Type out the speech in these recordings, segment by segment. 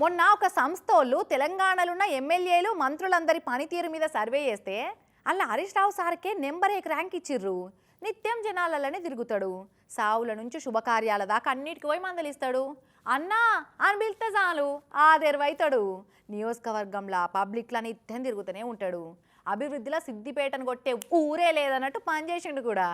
మొన్న ఒక సంస్థ వాళ్ళు తెలంగాణలో ఉన్న ఎమ్మెల్యేలు మంత్రులందరి పనితీరు మీద సర్వే చేస్తే అలా హరీష్ రావు సార్కే నెంబర్ ఏక్ ర్యాంక్ ఇచ్చిర్రు. నిత్యం జనాలలోనే తిరుగుతాడు. సావుల నుంచి శుభకార్యాల దాకా అన్నిటికి పోయి మందలిస్తాడు. అన్నా అని పిలిస్తే చాలు ఆదెరువైతాడు. నియోజకవర్గంలో పబ్లిక్లో నిత్యం తిరుగుతూనే ఉంటాడు. అభివృద్ధిలో సిద్దిపేటను కొట్టే ఊరే లేదన్నట్టు పనిచేసిండు కూడా.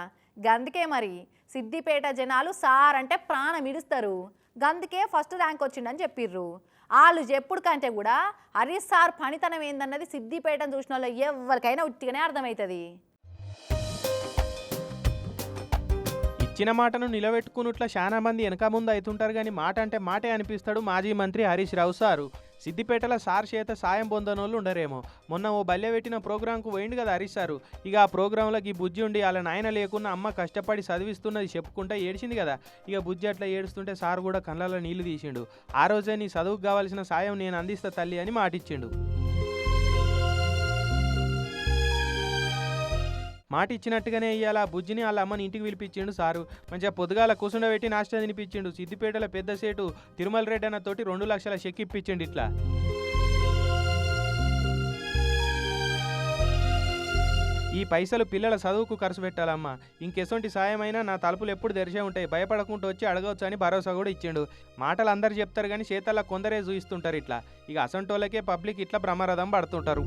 గందుకే మరి సిద్దిపేట జనాలు సార్ అంటే ప్రాణం ఇడుస్తారు. గందుకే ఫస్ట్ ర్యాంక్ వచ్చిండని చెప్పిర్రు. వాళ్ళు చెప్పుడు కంటే కూడా హరీష్ సార్ పనితనం ఏందన్నది సిద్దిపేటను చూసిన వాళ్ళు ఎవరికైనా ఉట్టిగానే అర్థమవుతుంది. చిన్న మాటను నిలబెట్టుకున్నట్ల చాలా మంది వెనక ముందు అవుతుంటారు కానీ మాట అంటే మాటే అనిపిస్తాడు మాజీ మంత్రి హరీష్ రావు సారు. సిద్దిపేటలో సార్ చేత సాయం పొందనోళ్ళు ఉండరేమో. మొన్న ఓ బల్లె పెట్టిన ప్రోగ్రాంకు పోయిండు కదా హరీష్ సారు. ఇక ఆ ప్రోగ్రాంలోకి ఈ బుజ్జి ఉండి వాళ్ళ నాయన లేకున్నా అమ్మ కష్టపడి చదివిస్తున్నది చెప్పుకుంటా ఏడ్చింది కదా. ఇక బుజ్జి అట్లా ఏడుస్తుంటే సార్ కూడా కళ్ళలో నీళ్ళు తీసిండు. ఆ రోజే నీ చదువుకు కావాల్సిన సాయం నేను అందిస్తా తల్లి అని మాటిచ్చిండు. మాట ఇచ్చినట్టుగానే ఇవాళ బుజ్జిని వాళ్ళ అమ్మని ఇంటికి పిలిపించిండు సారు. మంచిగా పొద్దుగాల కూసుండబెట్టి నాష్టం తినిపించిండు. సిద్దిపేటల పెద్ద సేటు తిరుమల రెడ్డి అన్న తోటి రెండు లక్షల చెక్ ఇప్పించిండు ఇట్లా. ఈ పైసలు పిల్లల చదువుకు ఖర్చు పెట్టాలమ్మా. ఇంకెసొంటి సాయమైనా నా తలుపులు ఎప్పుడు తెరిచే ఉంటాయి. భయపడకుండా వచ్చి అడగవచ్చు అని భరోసా కూడా ఇచ్చిండు. మాటలు అందరు చెప్తారు కానీ చేతల్లో కొందరే చూయిస్తుంటారు ఇట్లా. ఇక అసంటోళ్ళకే పబ్లిక్ ఇట్లా బ్రహ్మరథం పడుతుంటారు.